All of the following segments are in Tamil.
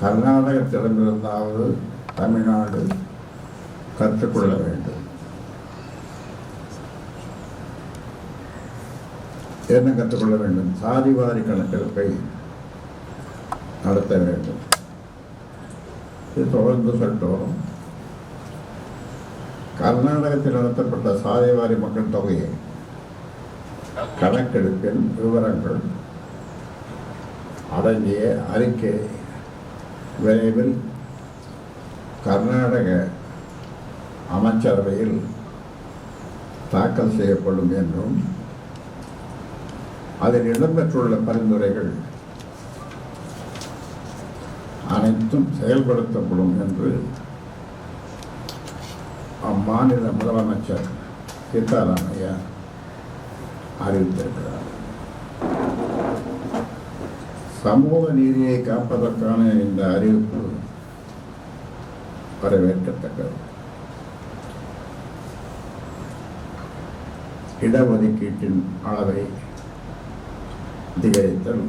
கர்நாடகத்திடமிருந்தாவது தமிழ்நாடு கற்றுக்கொள்ள வேண்டும். என்ன கற்றுக்கொள்ள வேண்டும்? சாதிவாரி கணக்கெடுப்பை நடத்த வேண்டும். இது தொடர்ந்து சொல்லிட்டு வரும் கர்நாடகத்தில் நடத்தப்பட்ட சாதிவாரி மக்கள் தொகையை கணக்கெடுப்பின் விவரங்கள் அடங்கிய அறிக்கை விரைவில் கர்நாடக அமைச்சரவையில் தாக்கல் செய்யப்படும் என்றும் அதில் இடம்பெற்றுள்ள பரிந்துரைகள் அனைத்தும் செயல்படுத்தப்படும் என்று அம்மாநில முதலமைச்சர் சீதாராமையா அறிவித்திருக்கிறார். சமூக நீதியை காப்பதற்கான இந்த அறிவிப்பு வரவேற்கத்தக்கது. இடஒதுக்கீட்டின் அளவை அதிகரித்தல்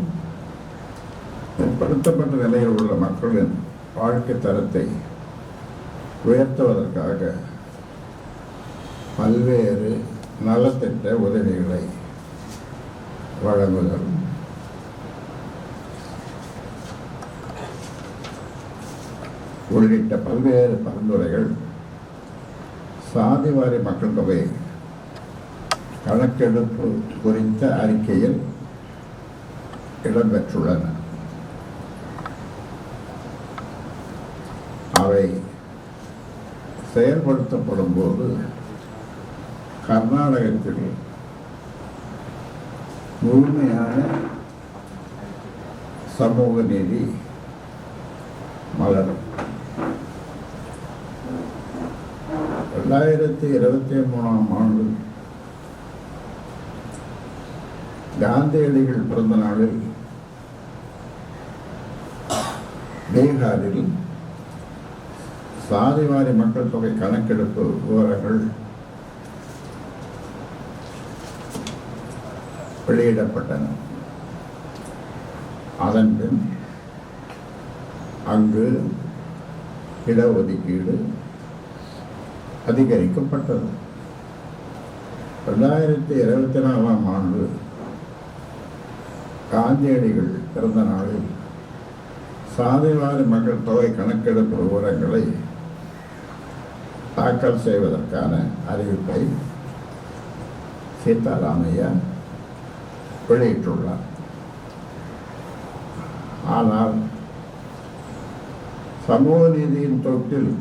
பிற்படுத்தப்பட்ட நிலையில் உள்ள மக்களின் வாழ்க்கை தரத்தை உயர்த்துவதற்காக பல்வேறு நலத்திட்ட உதவிகளை வழங்குதல் உள்ளிட்ட பல்வேறு பரிந்துரைகள் சாதிவாரி மக்கள் தொகை கணக்கெடுப்பு குறித்த அறிக்கையில் இடம்பெற்றுள்ளன. அவை செயல்படுத்தப்படும் போது கர்நாடகத்தில் முழுமையான சமூக நீதி மலரும். ரெண்டாயிரத்தி இருபத்தி மூணாம் ஆண்டு காந்தியடிகள் பிறந்த நாளில் பீகாரில் சாதிவாரி மக்கள் தொகை கணக்கெடுப்பு விவரங்கள் வெளியிடப்பட்டன. அதன் பின் அங்கு இடஒதுக்கீடு அதிகரிக்கப்பட்டது. ரெண்டாயிரத்தி இருபத்தி நாலாம் ஆண்டு காந்தியடிகள் பிறந்த நாளில் சாதிவாரி மக்கள் தொகை கணக்கெடுப்பு விவரங்களை தாக்கல் செய்வதற்கான அறிவிப்பை சீதாராமையா வெளியிட்டுள்ளார். ஆனால் சமூக நீதியின் தொட்டில்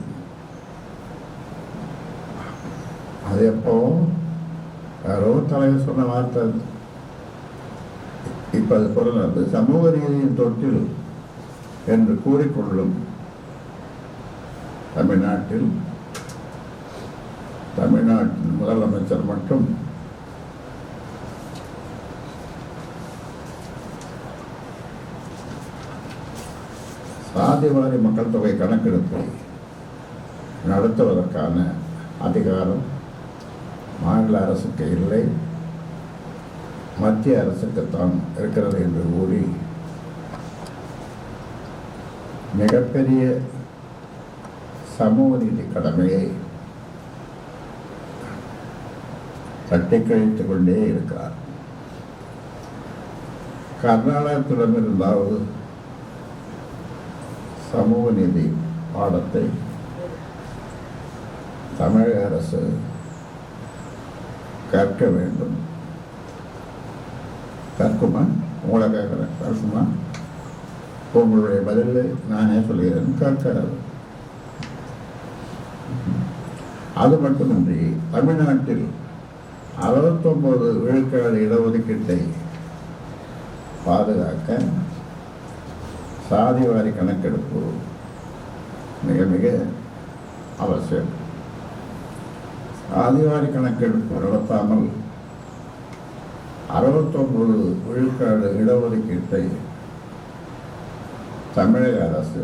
அது எப்போ யாரோ தலைவர் சொன்ன வார்த்தை அது. இப்போ அது பொருள் அது சமூக நீதியின் தொட்டில் என்று கூறிக்கொள்ளும் தமிழ்நாட்டில் தமிழ்நாட்டின் முதலமைச்சர் மட்டும் சாதிவாரி மக்கள் தொகை கணக்கெடுப்பை நடத்துவதற்கான அதிகாரம் மாநில அரசுக்கு இல்லை. மத்திய அரசுக்குத்தான் இருக்கிறது என்று கூறி மிகப்பெரிய சமூக நீதி கடமையை தட்டி கொண்டே இருக்கிறார். கர்நாடகத்திடமிருந்தாவது சமூக நீதி பாடத்தை தமிழக அரசு கற்க வேண்டும். கற்குமா உங்களை கேட்குறேன். கற்குமா உங்களுடைய பதிலை நானே சொல்கிறேன். கற்காது அது மட்டுமின்றி தமிழ்நாட்டில் அறுபத்தொன்பது விழுக்காடு இடஒதுக்கீட்டை பாதுகாக்க சாதிவாரி கணக்கெடுப்பு மிக மிக அவசியம். ஆதிவாரி கணக்கெடுப்பு நடத்தாமல் அறுபத்தொன்பது விழுக்காடு இடஒதுக்கீட்டை தமிழக அரசு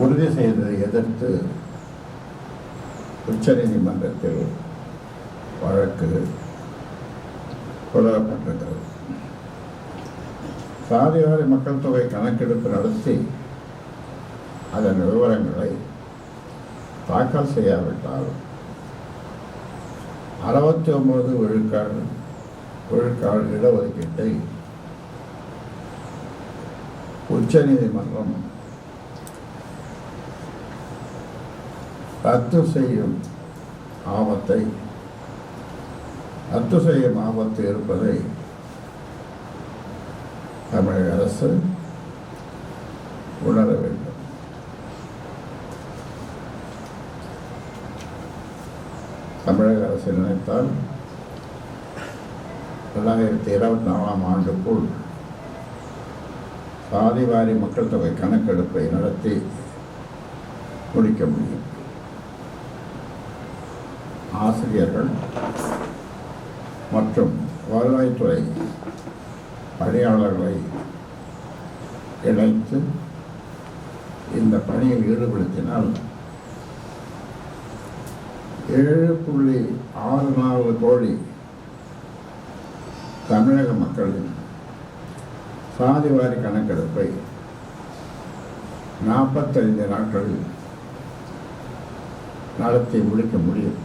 உறுதி செய்ததை எதிர்த்து உச்சநீதிமன்றத்தில் வழக்கு தொடரப்பட்டிருக்கிறது. சாதிவாரி மக்கள் தொகை கணக்கெடுப்பு நடத்தி அதன் விவரங்களை தாக்கல் செய்யாவிட்டால் அறுபத்தி ஒன்பது விழுக்காடு விழுக்காடு இடஒதுக்கீட்டை உச்சநீதிமன்றம் ரத்து செய்யும் ஆபத்தை ரத்து செய்யும் ஆபத்து இருப்பதை தமிழக அரசு உணர வேண்டும். தமிழக அரசு நினைத்தால் ரெண்டாயிரத்தி இருபத்தி நாலாம் ஆண்டுக்குள் சாதிவாரி மக்கள் தொகை கணக்கெடுப்பை நடத்தி முடிக்க முடியும். ஆசிரியர்கள் மற்றும் வருவாய்த்துறை பணியாளர்களை இணைத்து இந்த பணியில் ஈடுபடுத்தினால் ஏழு புள்ளி ஆறு நாலு கோடி தமிழக மக்களின் சாதிவாரி கணக்கெடுப்பை நாற்பத்தைந்து நாட்களில் நடத்தி முடிக்க முடியும்.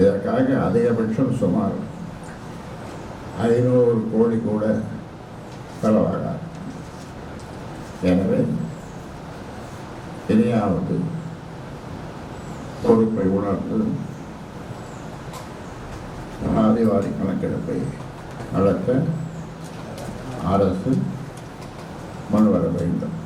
இதற்காக அதிகபட்சம் சுமார் ஐநூறு கோடி கூட செலவாகாது. எனவே இனியாவது பொறுப்பை உணர்ந்து ஆதிவாரி கணக்கெடுப்பை நடத்த அரசு முன்வர வேண்டும்.